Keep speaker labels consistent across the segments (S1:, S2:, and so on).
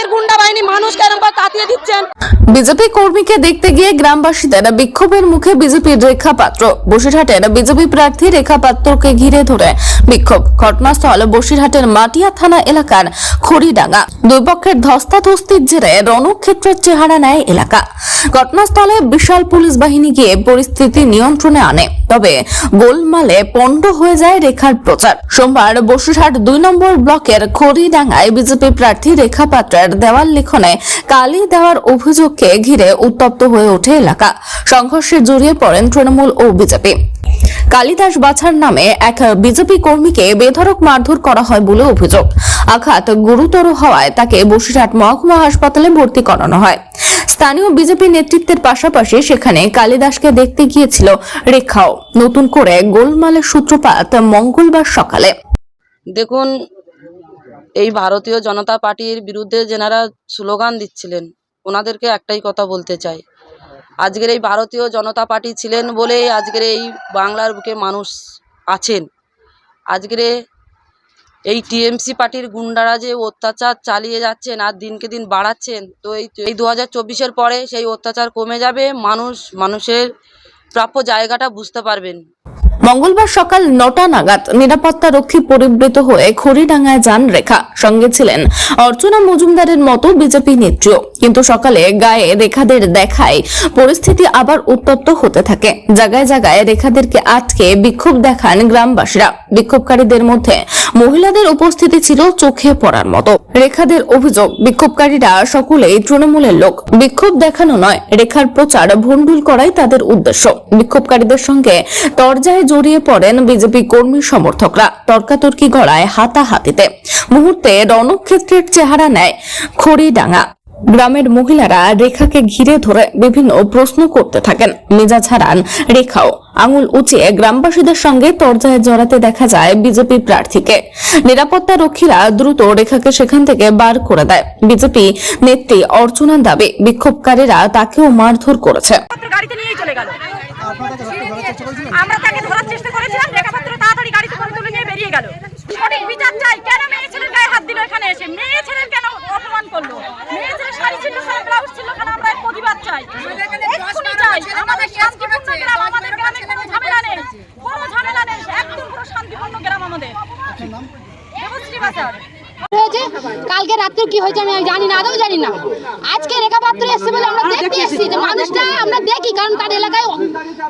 S1: রাজ্যের গুন্ডা বাহিনী মানুষকে এরকম করে তাতিয়ে দিচ্ছেন
S2: বিজেপি কর্মীকে দেখতে গিয়ে গ্রামবাসীদের বিক্ষোভের মুখে বিজেপির রেখা পাত্র বসিরহাটের বিজেপি প্রার্থী রেখা পাত্রকে ঘিরে ধরে বিক্ষোভ। ঘটনাস্থল বসিরহাটের মাটিয়া থানা এলাকার খড়িডাঙ্গা। দুই পক্ষের ধস্তাধস্তির জেরে রণক্ষেত্রের চেহারা নেয় এলাকা। ঘটনাস্থলে বিশাল পুলিশ বাহিনী গিয়ে পরিস্থিতি নিয়ন্ত্রণে আনে। তবে গোলমালে পণ্ড হয়ে যায় রেখার প্রচার। সোমবার বসিরহাট দুই নম্বর ব্লকের খড়িডাঙ্গায় বিজেপি প্রার্থী রেখা পাত্রের দেওয়াল লিখনে কালি দেওয়ার অভিযোগকে ঘিরে উত্তপ্ত হয়ে ওঠে এলাকা। সংঘর্ষে জড়িয়ে পড়েন তৃণমূল ও বিজেপি। কালিদাস বাছার নামে এক বিজেপি কর্মীকে বেধড়ক মারধর করা হয় বলে অভিযোগ। আঘাত গুরুতর হওয়ায় তাকে বসিরহাট মহকুমা হাসপাতালে ভর্তি করানো হয়। স্থানীয় বিজেপি নেতৃত্বের পাশাপাশি সেখানে কালিদাসকে দেখতে গিয়েছিল রেখাও। নতুন করে গোলমালের সূত্রপাত মঙ্গলবার সকালে।
S1: দেখুন, এই ভারতীয় জনতা পার্টির বিরুদ্ধে যেনারা স্লোগান দিচ্ছিলেন ওনাদেরকে একটাই কথা বলতে চাই। আজকের এই ভারতীয় জনতা পার্টি ছিলেন বলেই আজকের এই বাংলার বুকে মানুষ আছেন। আজকের এই টিএমসি পার্টির গুন্ডারা যে অত্যাচার চালিয়ে যাচ্ছেন আর দিনকে দিন বাড়াচ্ছেন, তো এই এই দু হাজার পরে সেই অত্যাচার কমে যাবে, মানুষ, মানুষের প্রাপ্য জায়গাটা বুঝতে পারবেন।
S2: মঙ্গলবার সকাল নটা নাগাদ নিরাপত্তা রক্ষী পরিবৃত হয়ে খড়িডাঙ্গায় যান রেখা, সঙ্গে ছিলেন অর্চনা মজুমদারের মতো বিজেপি নেত্রীও। কিন্তু সকালে গায়ে রেখাদের দেখায় পরিস্থিতি আবার উত্তপ্ত হতে থাকে। জায়গায় জায়গায় রেখাদেরকে আটকে বিক্ষোভ দেখান গ্রামবাসীরা। বিক্ষোভকারীদের মধ্যে মহিলাদের উপস্থিতি ছিল চোখে পড়ার মতো। রেখাদের অভিযোগ, বিক্ষোভকারীরা সকলেই তৃণমূলের লোক। বিক্ষোভ দেখানো নয়, রেখার প্রচার ভণ্ডুল করাই তাদের উদ্দেশ্য। বিক্ষোভকারীদের সঙ্গে তরজায় জড়িয়ে পড়েন বিজেপি কর্মী সমর্থকরা। তর্কাতর্কি গড়ায় হাতাহাতিতে। মুহূর্তে রণক্ষেত্রের চেহারা নেয় খড়িডাঙ্গা। গ্রামের মহিলারা রেখাকে ঘিরে ধরে বিভিন্ন প্রশ্ন করতে থাকেন। মেজাজ হারান রেখাও। আঙুল উঁচিয়ে গ্রামবাসীদের সঙ্গে তরজায় জড়াতে দেখা যায় বিজেপি প্রার্থীকে। নিরাপত্তা রক্ষীরা দ্রুত রেখাকে সেখান থেকে বার করে দেয়। বিজেপি নেত্রী অর্চনার দাবি, বিক্ষোভকারীরা তাকেও মারধর করেছে।
S3: বিচার চাই, কেন মেয়ে ছেলের গায়ে হাত দিল এখানে এসে? মেয়ে ছেলের কেন অপমান করল? মেয়ে শাড়ি ছিল ব্লাউজ ছিল কেন আমরা প্রতিবাদ চাই। এক্ষুনি চাই। আমাদের শান্তিপূর্ণ গ্রাম আমাদের গ্রামে কোনো ঝামেলা নেই। কোনো ঝামেলা নেই। একদম পুরো শান্তিপূর্ণ গ্রাম আমাদের। দেবশ্রী বাজার।
S4: হয়েছে কালকে রাত্রে কি হয়েছে আমি জানি না আদৌ জানি না। আজকে রেখা পাত্র এসছে বলে আমরা দেখতে এসেছি যে মানুষটা আমরা দেখি কারণ তার এলাকায়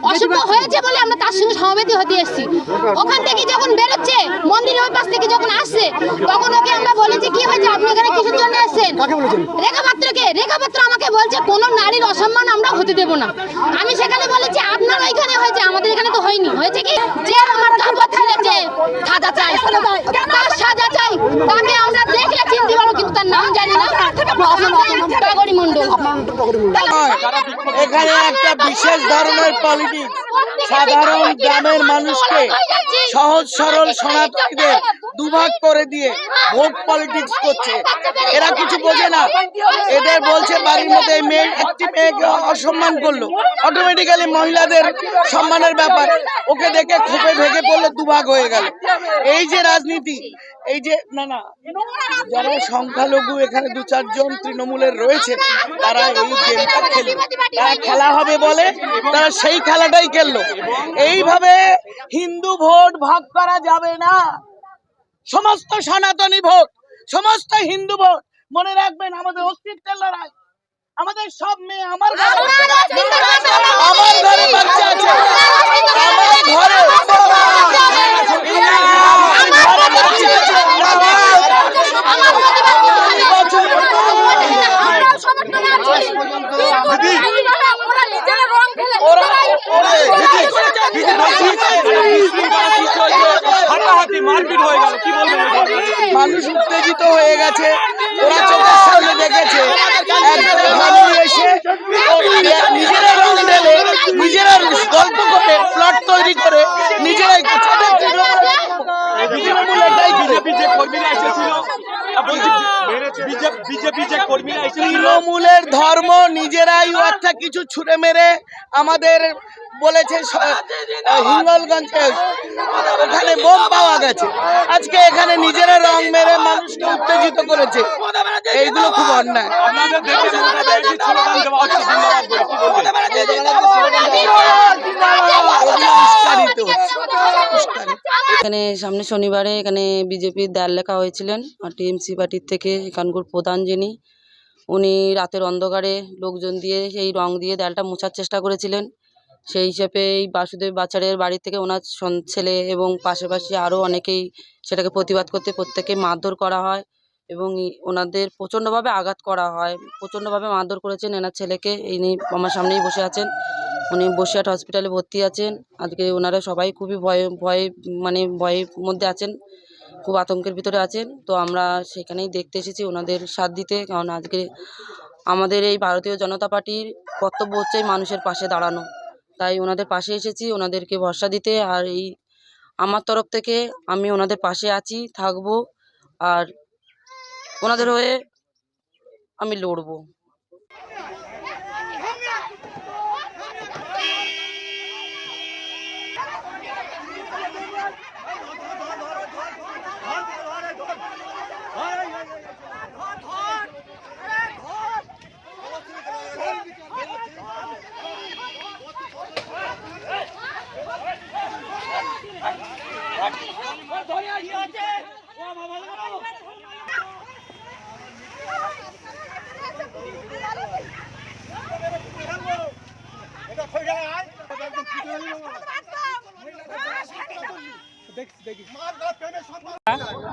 S4: অসুখ হয়েছে বলে আমরা তার সঙ্গে সমবেতি হতে এসেছি। ওখান থেকে যখন বেরোচ্ছে মন্দিরের ওই পাশ থেকে যখন আসছে তখন ওকে আমরা বলেছি কি হয়েছে? আপনি এখানে কিসের জন্য এসেছেন? রেখা পাত্রকে রেখা পাত্র আমাকে বলছে কোনো নারীর অসম্মান আমরা হতে দেব না। আমি সেখানে বলেছি আপনার ওইখানে হয়েছে আমাদের এখানে তো হয়নি। হয়েছে কি? যে আমার কাপড় ছিঁড়েছে সাজা চাই তার সাজা চাই তাকে আমরা দেখলে চিনতে পারব কিন্তু তার নাম জানি না। টগরি মন্ডল
S5: এখানে একটা বিশেষ ধরনের পলিটিক্স সাধারণ গ্রামের মানুষকে সহজ সরল সনাতনীদের দুভাগ করে দিয়ে ভোট পলিটিক্স করছে। এরা কিছু বোঝে না। এদের বলছে বাড়ির মধ্যে মেয়ে, একটি মেয়েকে অসম্মান করল। অটোমেটিক্যালি মহিলাদের সম্মানের ব্যাপার। ওকে দেখে ক্ষোভে ভেঙে পড়ল, দুভাগ হয়ে গেল। এই যে রাজনীতি, এই যে, না না, যারা সংখ্যালঘু, এখানে দু চারজন তৃণমূলের রয়েছে, তারা এই গেমটা খেললো তারা খেলা হবে বলে তারা সেই খেলাটাই খেললো। এইভাবে হিন্দু ভোট ভাগ করা যাবে না। সমস্ত সনাতনী ভোট সমস্ত হিন্দু ভোট মনে রাখবেন আমাদের অস্তিত্বের লড়াই। আমাদের সব মেয়ে আমার ঘরে আমার ঘরে বাচ্চা আছে। আমার ঘরে আমার ঘরে বাচ্চা
S6: হাতাহাতি মারপিট হয়ে গেল কি বলবেন
S5: মানুষ উত্তেজিত হয়ে গেছে। ওরা চোখের সামনে দেখেছে। একজন ভালো এসে নিজেরা রং ঢেলে নিজেরা গল্প করে প্লট তৈরি করে নিজেরাই ছোটের তৃণমূল এটাই করে
S6: বিজেপি যে কর্মীরা এসেছিল বলছি বিজেপি যে কর্মীরা এসেছিল
S5: তৃণমূলের ধর্ম নিজেরাই একটা কিছু ছুঁড়ে মেরে আমাদের বলেছে হিঙ্গলগঞ্জে ওখানে বোম পাওয়া গেছে। আজকে এখানে নিজেরা রং মেরে মানুষকে উত্তেজিত করেছে এইগুলো খুব অন্যায়।
S1: এখানে সামনে শনিবারে এখানে বিজেপির দেয়াল লেখা হয়েছিলেন আর টিএমসি পার্টির থেকে এখানকার প্রধান যিনি উনি রাতের অন্ধকারে লোকজন দিয়ে সেই রং দিয়ে দেয়ালটা মোছার চেষ্টা করেছিলেন। সেই হিসেবে এই বাসুদেব বাচারের বাড়ি থেকে ওনার ছেলে এবং পাশাপাশি আরও অনেকেই সেটাকে প্রতিবাদ করতে প্রত্যেকে মারধর করা হয় এবং ওনাদের প্রচণ্ডভাবে আঘাত করা হয়। প্রচণ্ডভাবে মারধর করেছেন এনার ছেলেকে। ইনি আমার সামনেই বসে আছেন। উনি বসিরহাট হসপিটালে ভর্তি আছেন। আজকে ওনারা সবাই খুবই ভয়ে ভয়ে মানে ভয়ের মধ্যে আছেন। খুব আতঙ্কের ভিতরে আছেন। তো আমরা সেখানেই দেখতে এসেছি ওনাদের সাথ দিতে। কারণ আজকে আমাদের এই ভারতীয় জনতা পার্টির কর্তব্য হচ্ছে মানুষের পাশে দাঁড়ানো। তাই ওনাদের পাশে এসেছি, ওনাদেরকে ভরসা দিতে। আর এই আমার তরফ থেকে আমি ওনাদের পাশে আছি, থাকব। আর ওনাদের হয়ে আমি লড়বো।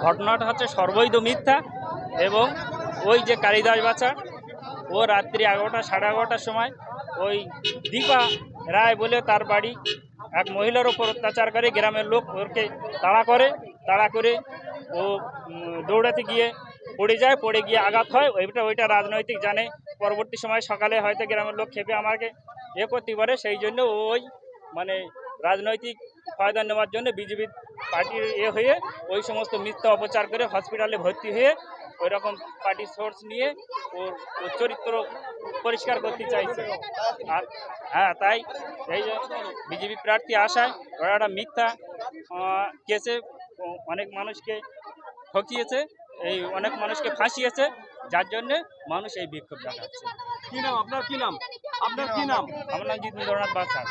S7: ঘটনাটা হচ্ছে সর্বৈধ মিথ্যা এবং ওই যে কালিদাস বাচ্চা ও রাত্রি এগারোটা, সাড়ে এগারোটার সময় ওই দীপা রায় বলে তার বাড়ি এক মহিলার ওপর অত্যাচার করে গ্রামের লোক ওকে তাড়া করে তাড়া করে ও দৌড়াতে গিয়ে পড়ে যায়, পড়ে গিয়ে আঘাত হয়। ওইটা ওইটা রাজনৈতিক জানে। পরবর্তী সময় সকালে হয়তো গ্রামের লোক খেপে আমাকে এ করতে পারে। সেই জন্য ওই মানে রাজনৈতিক ফায়দা নেওয়ার জন্য বিজেপি পার্টির এ হয়ে ওই সমস্ত মিথ্যা অপচার করে হসপিটালে ভর্তি হয়ে ওই রকম পার্টি সোর্স নিয়ে ওর ওর চরিত্র পরিষ্কার করতে চাইছে। আর হ্যাঁ তাই এই যে বিজেপি প্রার্থী আসায় ওরা একটা মিথ্যা কেসে অনেক মানুষকে ঠকিয়েছে এই অনেক মানুষকে ফাঁসিয়েছে যার জন্যে মানুষ এই বিক্ষোভ দেখাচ্ছে।
S6: কি নাম? আপনার কি নাম? আপনার কি নাম?
S7: আমার নাম জিতেন্দ্রনাথ বাদশাহ